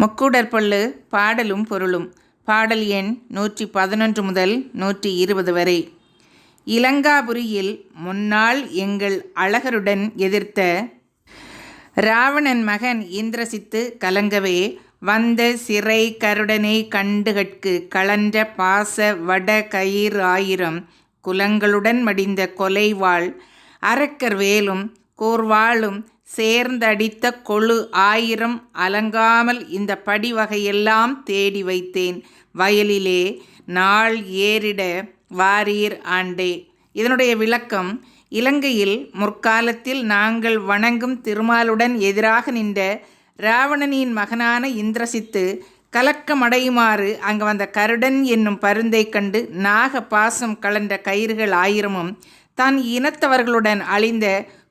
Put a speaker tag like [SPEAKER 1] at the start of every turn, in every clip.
[SPEAKER 1] முக்கூடற்பள்ளு பாடலும் பொருளும். பாடல் எண் நூற்றி பதினொன்று முதல் நூற்றி இருபது வரை. இலங்காபுரியில் முன்னாள் எங்கள் அழகருடன் எதிர்த்த ராவணன் மகன் இந்திரசித்து கலங்கவே வந்த சிறை கருடனை கண்டுகட்கு கலன்ற பாச வட கயிர் ஆயிரம். குலங்களுடன் மடிந்த கொலைவாள் அரக்கர் வேலும் கூர்வாளும் சேர்ந்தடித்த கொழு ஆயிரம் அலங்காமல் இந்த படிவகையெல்லாம் தேடி வைத்தேன். வயலிலே நாள் ஏறிட வாரீர் ஆண்டே. இதனுடைய விளக்கம் இலங்கையில் முற்காலத்தில் நாங்கள் வணங்கும் திருமாலுடன் எதிராக நின்ற ராவணனின் மகனான இந்திரசித்து கலக்கமடையுமாறு அங்கு வந்த கருடன் என்னும் பருந்தை கண்டு நாக பாசம் கலந்த கயிறுகள் ஆயிரமும் தன் இனத்தவர்களுடன் அழிந்த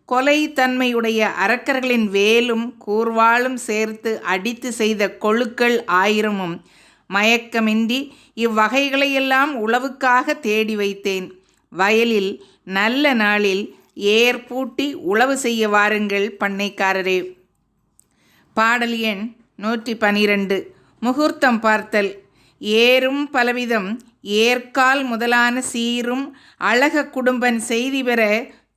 [SPEAKER 1] கொலை தன்மையுடைய அரக்கர்களின் வேலும் கூர்வாளும் சேர்த்து அடித்து செய்த கொழுக்கள் ஆயிரமும். மயக்கமின்றி இவ்வகைகளையெல்லாம் உழவுக்காக தேடி வைத்தேன். வயலில் நல்ல நாளில் ஏர் பூட்டி உழவு செய்ய வாருங்கள் பண்ணைக்காரரே. பாடல் எண் நூற்றி பனிரெண்டு. முகூர்த்தம் பார்த்தல். ஏறும் பலவிதம் ஏற்கால் முதலான சீரும் அழக குடும்பன் செய்தி பெற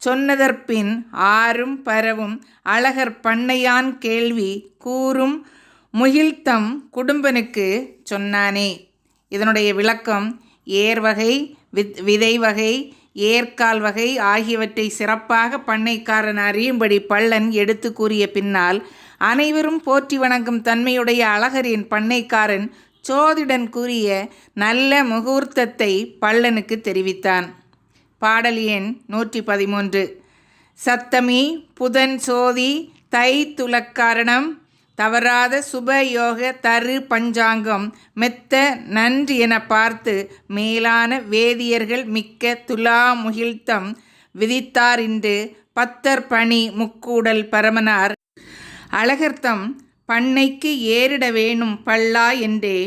[SPEAKER 1] சொன்னதற்பின் ஆறும் பரவும் அழகர் பண்ணையான் கேள்வி கூறும் முகில்தம் குடும்பனுக்கு சொன்னானே. இதனுடைய விளக்கம் ஏர் வகை வித் விதை வகை ஏற்கால் வகை ஆகியவற்றை சிறப்பாக பண்ணைக்காரன் அறியும்படி பள்ளன் எடுத்து கூறிய பின்னால் அனைவரும் போற்றி வணங்கும் தன்மையுடைய அழகரின் பண்ணைக்காரன் சோதிடன் கூறிய நல்ல முகூர்த்தத்தை பள்ளனுக்கு தெரிவித்தான். பாடல் எண் நூற்றி பதிமூன்று. சத்தமி புதன் சோதி தை துலக்காரணம் தவறாத சுபயோக தரு பஞ்சாங்கம் மெத்த நன்று என பார்த்து மேலான வேதியர்கள் மிக்க துலா முகிழ்த்தம் விதித்தார் இன்று பத்தர் பணி முக்கூடல் பரமனார். அழகர்த்தம் பண்ணைக்கு ஏறிட வேணும் பல்லா என்றே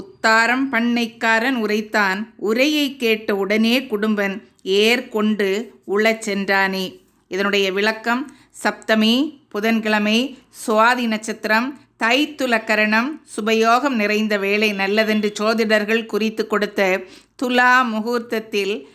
[SPEAKER 1] உத்தாரம் பண்ணைக்காரன் உரைத்தான் உரையை கேட்ட உடனே குடும்பன் ஏர் கொண்டு உளச் சென்றானே. இதனுடைய விளக்கம் சப்தமி புதன்கிழமை சுவாதி நட்சத்திரம் தைத்துல கரணம் சுபயோகம் நிறைந்த வேலை நல்லதென்று சோதிடர்கள் குறித்து கொடுத்த துலா முகூர்த்தத்தில்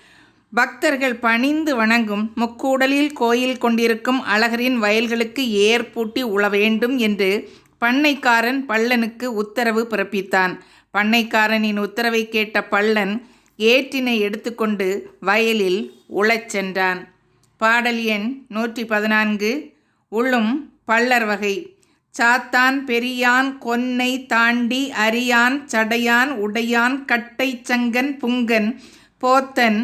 [SPEAKER 1] பக்தர்கள் பணிந்து வணங்கும் முக்கூடலில் கோயில் கொண்டிருக்கும் அழகரின் வயல்களுக்கு ஏர் பூட்டி உழ வேண்டும் என்று பண்ணைக்காரன் பள்ளனுக்கு உத்தரவு பிறப்பித்தான். பண்ணைக்காரனின் உத்தரவை கேட்ட பள்ளன் ஏற்றினை எடுத்துக்கொண்டு வயலில் உழச் சென்றான். பாடல் எண் நூற்றி பதினான்கு. உளும் பள்ளர் வகை. சாத்தான் பெரியான் கொன்னை தாண்டி அரியான் சடையான் உடையான் கட்டை சங்கன் புங்கன் போத்தன்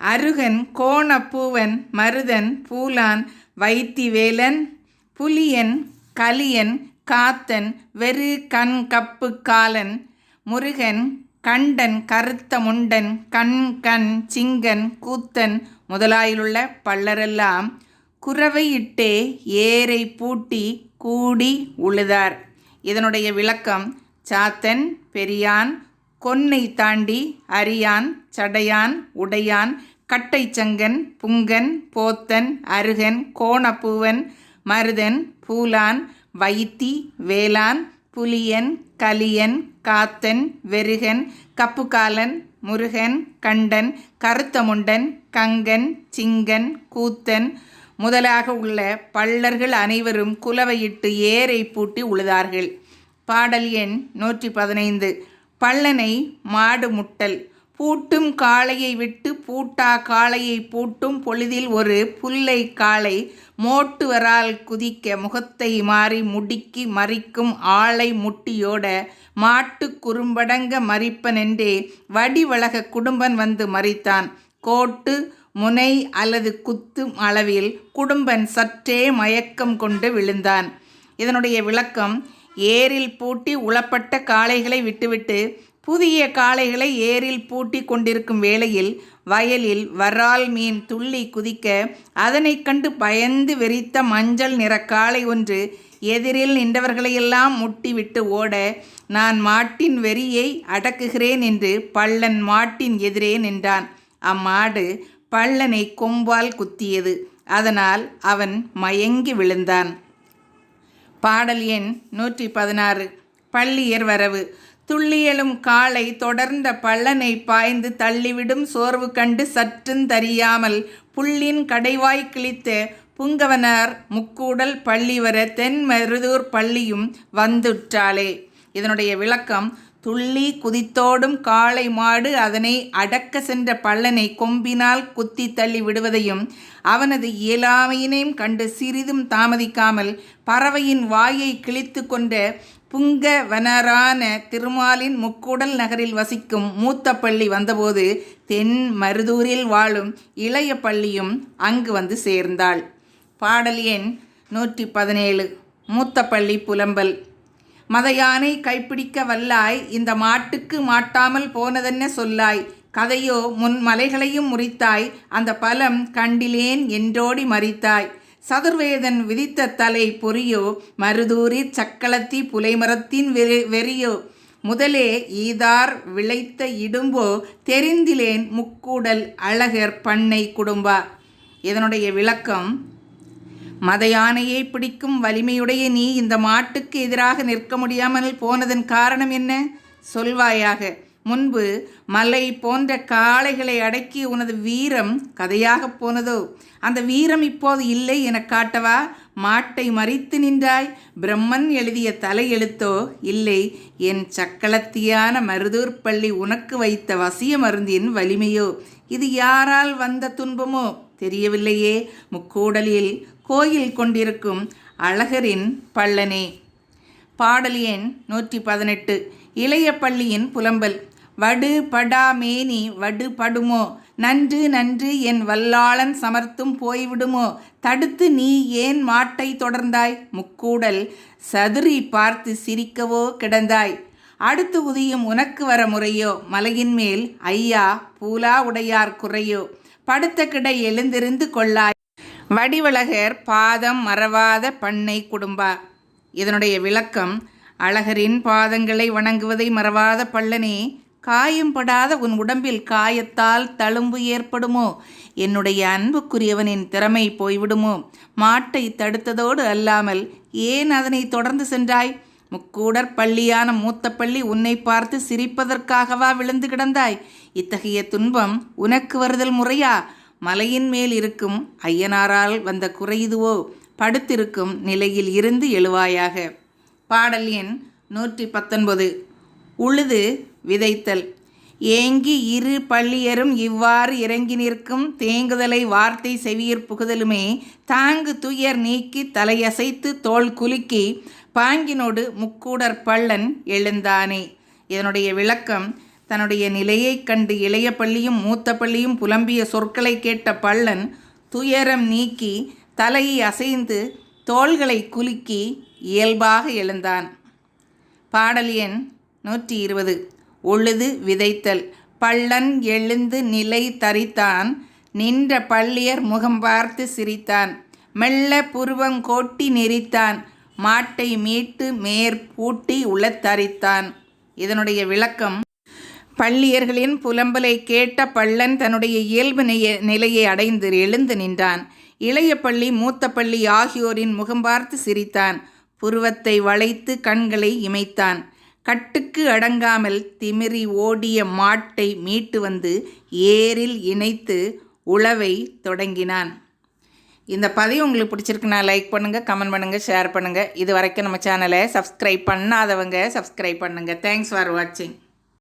[SPEAKER 1] அருகன் கோணப்பூவன் மருதன் பூலான் வைத்திவேலன் புலியன் கலியன் காத்தன் வெறு கண் கப்பு காலன் முருகன் கண்டன் கருத்த முண்டன் கண் கண் சிங்கன் கூத்தன் முதலாயிலுள்ள பல்லரெல்லாம் குறவையிட்டே ஏரை பூட்டி கூடி உழுதார். இதனுடைய விளக்கம் சாத்தன் பெரியான் கொன்னை தாண்டி அரியான் சடையான் உடையான் கட்டைச்சங்கன் புங்கன் போத்தன் அருகன் கோணப்பூவன் மருதன் பூலான் வைத்தி வேளான் புலியன் கலியன் காத்தன் வெறுகன் கப்புக்காலன் முருகன் கண்டன் கருத்தமுண்டன் கங்கன் சிங்கன் கூத்தன் முதலாக உள்ள பள்ளர்கள் அனைவரும் குலவையிட்டு ஏரை பூட்டி உழுதார்கள். பாடல் எண் நூற்றி பதினைந்து. பள்ளனை மாடு முட்டல். பூட்டும் காளையை விட்டு பூட்டா காளையை பூட்டும் பொழுதில் ஒரு புல்லை காளை மோட்டுவரால் குதிக்க முகத்தை மாறி முடுக்கி மறிக்கும் ஆளை முட்டியோட மாட்டு குறும்படங்க மறிப்பனென்றே வடிவழக குடும்பன் வந்து மறித்தான். கோட்டு முனை அல்லது குத்தும் அளவில் குடும்பன் சற்றே மயக்கம் கொண்டு விழுந்தான். இதனுடைய விளக்கம் ஏரில் பூட்டி உளப்பட்ட காளைகளை விட்டுவிட்டு புதிய காளைகளை ஏரில் பூட்டி கொண்டிருக்கும் வேளையில் வயலில் வரால் மீன் துள்ளி குதிக்க அதனை கண்டு பயந்து வெறித்த மஞ்சள் நிற காளை ஒன்று எதிரில் நின்றவர்களையெல்லாம் முட்டிவிட்டு ஓட நான் மாட்டின் வெறியை அடக்குகிறேன் என்று பள்ளன் மாட்டின் எதிரே நின்றான். அம்மாடு பள்ளனை கொம்பால் குத்தியது. அதனால் அவன் மயங்கி விழுந்தான். பாடல் எண் நூற்றி பதினாறு. பள்ளியர் வரவு. துள்ளியலும் காலை தொடர்ந்த பள்ளனை பாய்ந்து தள்ளிவிடும் சோர்வு கண்டு சற்றுந் தறியாமல் புள்ளின் கடைவாய் கிழித்து புங்கவனார் முக்கூடல் பள்ளி வர தென் மருதூர் பள்ளியும் வந்துற்றாளே. இதனுடைய விளக்கம் துள்ளி குதித்தோடும் காளை மாடு அதனை அடக்க சென்ற பள்ளனை கொம்பினால் குத்தி தள்ளி விடுவதையும் அவனது இயலாமையினையும் கண்டு சிறிதும் தாமதிக்காமல் பறவையின் வாயை கிழித்து கொண்ட புங்கவனரான திருமாலின் முக்கூடல் நகரில் வசிக்கும் மூத்த பள்ளி வந்தபோது தென் மருதூரில் வாழும் இளைய பள்ளியும் அங்கு வந்து சேர்ந்தாள். பாடல் எண் நூற்றி பதினேழு. மூத்த பள்ளி புலம்பல். மதையானை கைப்பிடிக்க வல்லாய் இந்த மாட்டுக்கு மாட்டாமல் போனதென்ன சொல்லாய்? கதையோ முன் மலைகளையும் முறித்தாய் அந்த பலம் கண்டிலேன் என்றோடி மறித்தாய். சதுர்வேதன் விதித்த தலை பொறியோ மருதூரி சக்களத்தி புலைமரத்தின் வெறி வெறியோ. முதலே ஈதார் விளைத்த இடும்போ தெரிந்திலேன் முக்கூடல் அழகர் பண்ணை குடும்பா. இதனுடைய விளக்கம் மத யானையை பிடிக்கும் வலிமையுடைய நீ இந்த மாட்டுக்கு எதிராக நிற்க முடியாமல் போனதன் காரணம் என்ன? சொல்வாயாக முன்பு மலை போன்ற காளைகளை அடக்கி உனது வீரம் கதையாகப் போனதோ? அந்த வீரம் இப்போது இல்லை என காட்டவா? மாட்டை மறித்து நின்றாய். பிரம்மன் எழுதிய தலையெழுத்தோ? இல்லை. என் சக்களத்தியான மருதூர் பள்ளி உனக்கு வைத்த வசிய மருந்தின் வலிமையோ? இது யாரால் வந்த துன்பமோ? தெரியவில்லையே. முக்கூடலில் கோயில் கொண்டிருக்கும் அழகரின் பள்ளனே. பாடல் எண் நூற்றி பதினெட்டு. இளைய பள்ளியின் புலம்பல் வடு படா மேனி வடு படுமோ? நன்று நன்று என் வல்லாளன் சமர்த்தும் போய்விடுமோ? தடுத்து நீ ஏன் மாட்டை தொடர்ந்தாய்? முக்கூடல் சதுரி பார்த்து சிரிக்கவோ கிடந்தாய்? அடுத்து உதியும் உனக்கு வர முறையோ? மலையின் மேல் ஐயா பூலா உடையார் குறையோ? படுத்த கிடை எழுந்திருந்து கொள்ளாய்? வடிவழகர் பாதம் மறவாத பண்ணை குடும்பா? இதனுடைய விளக்கம் அழகரின் பாதங்களை வணங்குவதை மறவாத பள்ளனே காயம் படாத உன் உடம்பில் காயத்தால் தழும்பு ஏற்படுமோ? என்னுடைய அன்புக்குரியவனின் திறமை போய்விடுமோ? மாட்டை தடுத்ததோடு அல்லாமல் ஏன் அதனை தொடர்ந்து சென்றாய்? முக்கூடற் பள்ளியான மூத்த பள்ளி உன்னை பார்த்து சிரிப்பதற்காகவா விழுந்து கிடந்தாய்? இத்தகைய துன்பம் உனக்கு வருதல் முறையா? மலையின் மேல் இருக்கும் ஐயனாரால் வந்த குறையுதுவோ படுத்திருக்கும் நிலையில் இருந்து எழுவாயாக. பாடல் எண் நூற்றி பத்தொன்பது. உழுது விதைத்தல். ஏங்கி இரு பள்ளியரும் இவ்வாறு இறங்கி நிற்கும் தேங்குதலை வார்த்தை செவியர் புகுதலுமே தாங்கு துயர் நீக்கி தலையசைத்து தோல் குலுக்கி பாங்கினோடு முக்கூடர் பள்ளன் எழுந்தானே. இதனுடைய விளக்கம் தன்னுடைய நிலையைக் கண்டு இளைய பள்ளியும் மூத்த பள்ளியும் புலம்பிய சொற்களை கேட்ட பள்ளன் துயரம் நீக்கி தலையை அசைந்து தோள்களை குலுக்கி இயல்பாக எழுந்தான். பாடல் எண் நூற்றி இருபது. உழுது விதைத்தல். பள்ளன் எழுந்து நிலை தரித்தான். நின்ற பள்ளியர் முகம் பார்த்து சிரித்தான். மெல்ல புருவம் கோட்டி நெறித்தான். மாட்டை மீட்டு மேற் பூட்டி உளத்தரித்தான் இதனுடைய விளக்கம் பள்ளியர்களின் புலம்பலை கேட்ட பள்ளன் தன்னுடைய இயல்பு நிய நிலையை அடைந்து எழுந்து நின்றான். இளைய பள்ளி மூத்த பள்ளி ஆகியோரின் முகம் பார்த்து சிரித்தான். புருவத்தை வளைத்து கண்களை இமைத்தான். கட்டுக்கு அடங்காமல் திமிரி ஓடிய மாட்டை மீட்டு வந்து ஏரில் இணைத்து உழவை தொடங்கினான். இந்த பதிவு உங்களுக்கு பிடிச்சிருக்குன்னா லைக் பண்ணுங்கள் கமெண்ட் பண்ணுங்கள் ஷேர் பண்ணுங்கள் இது வரைக்கும் நம்ம சேனலை சப்ஸ்கிரைப் பண்ணாதவங்க சப்ஸ்கிரைப் பண்ணுங்கள் தேங்க்ஸ் ஃபார் வாட்சிங்